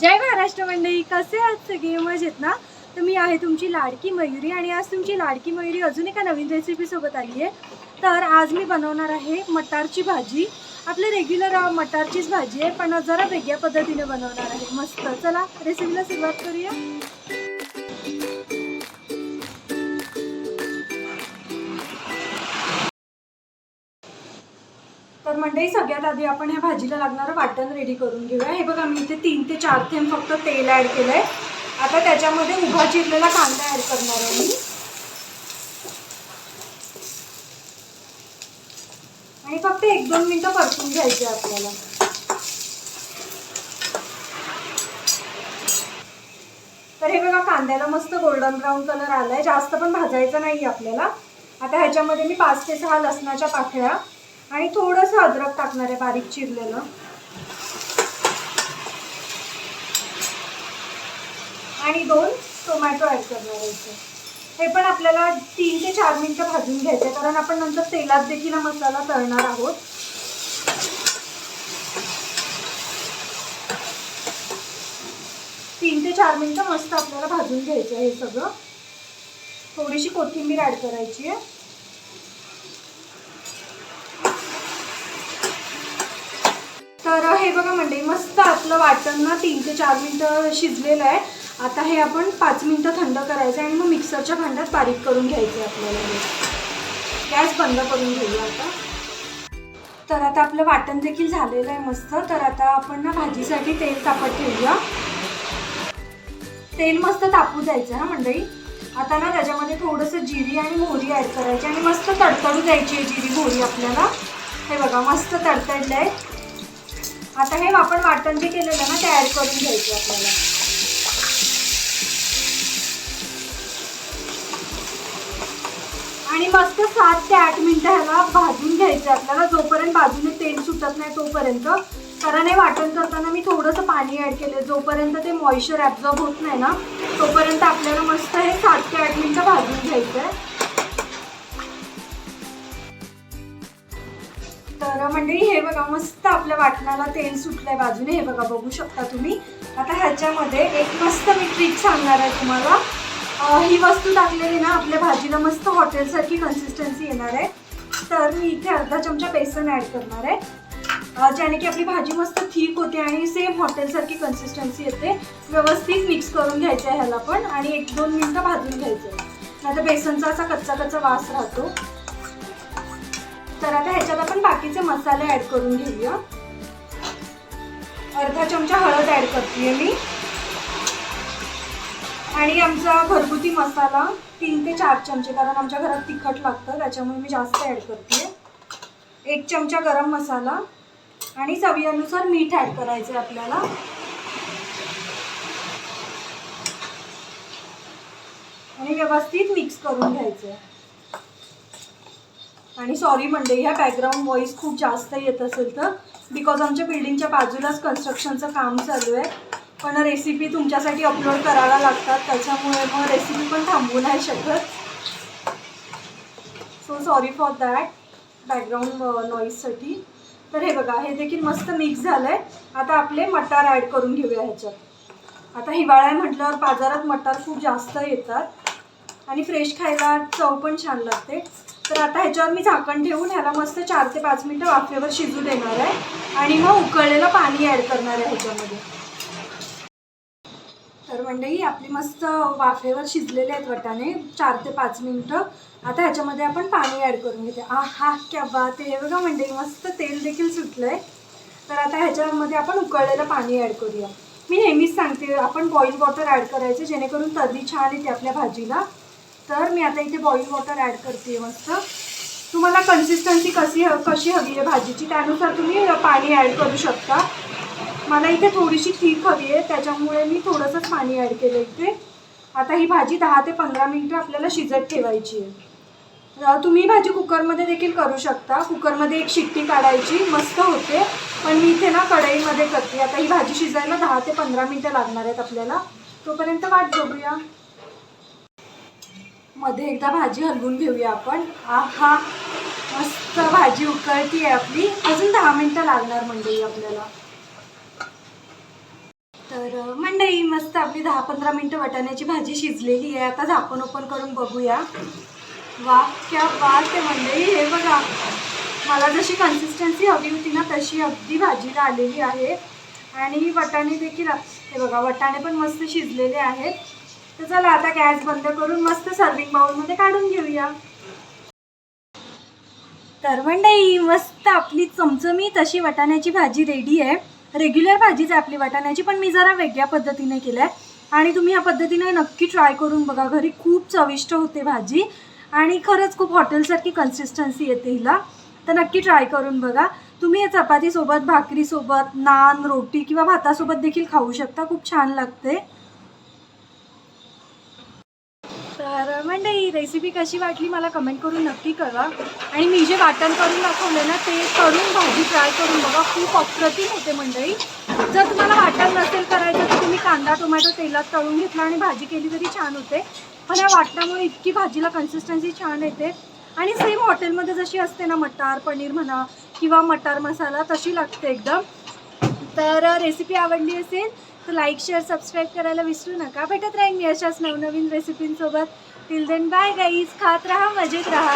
जय महाराष्ट्र मंडळी कसे आहात सगळे? मजेत ना? तर मी आहे तुमची लाडकी मयुरी आणि आज तुमची लाडकी मयुरी अजून एका नवीन रेसिपीसोबत आली आहे. तर आज मी बनवणार आहे मटारची भाजी. आपली रेग्युलर मटारचीच भाजी आहे पण जरा वेगळ्या पद्धतीने बनवणार आहे. मस्त. चला रेसिपीला सुरुवात करूया. तर मंडळी सगळ्यात आधी आपण ह्या भाजीला लागणारं वाटण रेडी करून घेऊया. हे बघा मी इथे तीन ते चार थेंब फक्त तेल ॲड केलं आहे आता त्याच्यामध्ये उभा चिरलेला कांदा ॲड करणार आहे मी. आणि फक्त एक दोन मिनटं परतून घ्यायचे आपल्याला. तर हे बघा कांद्याला मस्त गोल्डन ब्राऊन कलर आलाय. जास्त पण भाजायचं नाही आपल्याला. आता ह्याच्यामध्ये मी पाच ते सहा लसणाच्या पाकळ्या आणि थोडंसं अद्रक टाकणार आहे बारीक चिरलेलं. आणि दोन टोमॅटो ॲड करणार आहे हे पण आपल्याला तीन ते चार मिनटं भाजून घ्यायचं आहे कारण आपण नंतर तेलात देखील मसाला तळणार आहोत. तीन ते चार मिनटं मस्त आपल्याला भाजून घ्यायचं आहे हे सगळं. थोडीशी कोथिंबीर ॲड करायची आहे तर हे बघा मंडळी मस्त आपलं वाटण ना तीन ते चार मिनटं शिजलेलं आहे. आता हे आपण पाच मिनटं थंड करायचं आहे आणि मग मिक्सरच्या भांड्यात बारीक करून घ्यायचं आहे आपल्याला गॅस बंद करून घेऊया आता. तर आता आपलं वाटण देखील झालेलं आहे मस्त. तर आता आपण ना भाजीसाठी तेल तापत ठेवूया. तेल मस्त तापू द्यायचं हा मंडळी? आता ना त्याच्यामध्ये थोडंसं जिरी आणि मोहरी ॲड करायची आणि मस्त तडतडू द्यायची आहे जिरी मोहरी आपल्याला. हे बघा मस्त तडतडलं आहे आता हे आपण वाटण जे केलेलं ना ते ॲड करून घ्यायचं आपल्याला. आणि मस्त सात ते आठ मिनिटं ह्याला भाजून घ्यायचं आपल्याला. जोपर्यंत बाजूने तेल सुटत नाही तोपर्यंत. कारण हे वाटण करताना मी थोडंसं पाणी ॲड केलं जोपर्यंत ते मॉइश्चर ॲब्झॉर्ब होत नाही ना तोपर्यंत आपल्याला मस्त हे सात ते आठ मिनिटं भाजून घ्यायचं आहे तर मंडळी हे बघा मस्त आपल्या वाटणाला तेल सुटलंय बाजूने. हे बघा बघू शकता तुम्ही. आता ह्याच्यामध्ये एक मस्त मी ट्रिक सांगणार आहे तुम्हाला. ही वस्तू टाकलेली ना आपल्या भाजीला मस्त हॉटेलसारखी कन्सिस्टन्सी येणार आहे. तर मी इथे अर्धा चमचा बेसन ॲड करणार आहे. ज्याने की आपली भाजी मस्त थिक होते आणि सेम हॉटेलसारखी कन्सिस्टन्सी येते. व्यवस्थित मिक्स करून घ्यायचं आहे ह्याला पण आणि एक दोन मिनटं भाजून घ्यायचं आहे नाही तर बेसनचा असा कच्चा कच्चा वास राहतो. तर आता ह्याच्यात आपण बाकीचे मसाले ॲड करून घेऊया. अर्धा चमचा हळद ॲड करते मी. आणि आमचा घरगुती मसाला तीन ते चार चमचे कारण आमच्या घरात तिखट लागतं त्याच्यामुळे मी जास्त ॲड करते एक चमचा गरम मसाला आणि चवीनुसार मीठ ॲड करायचं आहे आपल्याला. आणि व्यवस्थित मिक्स करून घ्यायचं आहे आणि सॉरी मंडळी ह्या बॅकग्राऊंड व्हॉईस खूप जास्त येत असेल तर बिकॉज आमच्या बिल्डिंगच्या बाजूलाच कन्स्ट्रक्शनचं काम चालू आहे. पण रेसिपी तुमच्यासाठी अपलोड करायला लागतात त्याच्यामुळे मग रेसिपी पण थांबवू नाही शकत. So sorry for that background नॉईजसाठी तर हे बघा हे देखील मस्त मिक्स झालं आहे आता आपले मटार ॲड करून घेऊया ह्याच्यात. आता हिवाळ्या म्हटल्यावर बाजारात मटार खूप जास्त येतात. आणि फ्रेश खायला चव पण छान लागते. तर आता ह्याच्यावर मी झाकण ठेवून ह्याला मस्त चार ते पाच मिनटं वाफेवर शिजू देणार आहे. आणि मग उकळलेलं पाणी ॲड करणार आहे ह्याच्यामध्ये. तर मंडळी आपली मस्त वाफेवर शिजलेले आहेत वटाणे. चार ते पाच मिनटं. आता ह्याच्यामध्ये आपण पाणी ॲड करून घेते. आ हा क्या बा ते हे बघा मंडळी मस्त तेल देखील सुटलं आहे तर आता ह्याच्यामध्ये आपण उकळलेलं पाणी ॲड करूया. मी नेहमीच सांगते आपण बॉईल वॉटर ॲड करायचं जेणेकरून तर्री छान येते आपल्या भाजीला. तर मी आता इथे बॉईल वॉटर ॲड करते मस्त. तुम्हाला कन्सिस्टन्सी कशी ह कशी हवी आहे भाजीची त्यानुसार तुम्ही पाणी ॲड करू शकता. मला इथे थोडीशी थीक हवी आहे त्याच्यामुळे मी थोडंसंच पाणी ॲड केलं इथे. आता ही भाजी दहा ते पंधरा मिनटं आपल्याला शिजत ठेवायची आहे. तुम्ही भाजी कुकरमध्ये देखील करू शकता. कुकरमध्ये एक शिट्टी काढायची मस्त होते. पण मी इथे ना कढईमध्ये करते. आता ही भाजी शिजायला दहा ते पंधरा मिनटं लागणार आहेत आपल्याला. तोपर्यंत वाट बघूया. मध्ये एकदा भाजी हलवून घेऊया आपण. आहा मस्त भाजी उकळती आहे आपली. अजून दहा मिनटं लागणार मंडई आपल्याला. तर मंडई मस्त आपली दहा पंधरा मिनटं वाटाण्याची भाजी शिजलेली आहे. आता झाकण ओपन करून बघूया. वा क्या बात आहे मंडई. हे बघा. मला जशी कन्सिस्टन्सी हवी होती ना तशी अगदी भाजीला आलेली आहे. आणि वाटाणे देखील हे बघा वाटाणे पण मस्त शिजलेले आहेत. तर चला आता गॅस बंद करून मस्त सर्विंग बाउलमध्ये काढून घेऊया. तर मंडई मस्त आपली चमचमीत अशी वाटाण्याची भाजी रेडी आहे. रेग्युलर भाजीच आहे आपली वाटाण्याची पण मी जरा वेगळ्या पद्धतीने केलं आहे आणि तुम्ही या पद्धतीने नक्की ट्राय करून बघा. घरी खूप चविष्ट होते भाजी. आणि खरंच खूप हॉटेलसारखी कन्सिस्टन्सी येते हिला. तर नक्की ट्राय करून बघा. तुम्ही हे चपातीसोबत भाकरीसोबत नान रोटी किंवा भातासोबत देखील खाऊ शकता. खूप छान लागते. तर मंडळी रेसिपी कशी वाटली मला कमेंट करून नक्की कळवा. आणि मी जे वाटण करून दाखवलं ना ते करून भाजी ट्राय करून बघा. खूप अप्रतिम होते मंडळी. जर तुम्हाला वाटण नसेल करायचं तर तुम्ही कांदा टोमॅटो तेलात तळून घेतला आणि भाजी केली तरी छान होते. पण या वाटणामुळे इतकी भाजीला कन्सिस्टन्सी छान येते. आणि सेम हॉटेलमध्ये जशी असते ना मटार पनीर म्हणा किंवा मटार मसाला तशी लागते एकदम. तर रेसिपी आवडली असेल तर लाईक शेअर सबस्क्राईब करायला विसरू नका. भेटत राहील मी अशाच नवनवीन रेसिपींसोबत टिल देन बाय गाईज खात राहा मजेत राहा.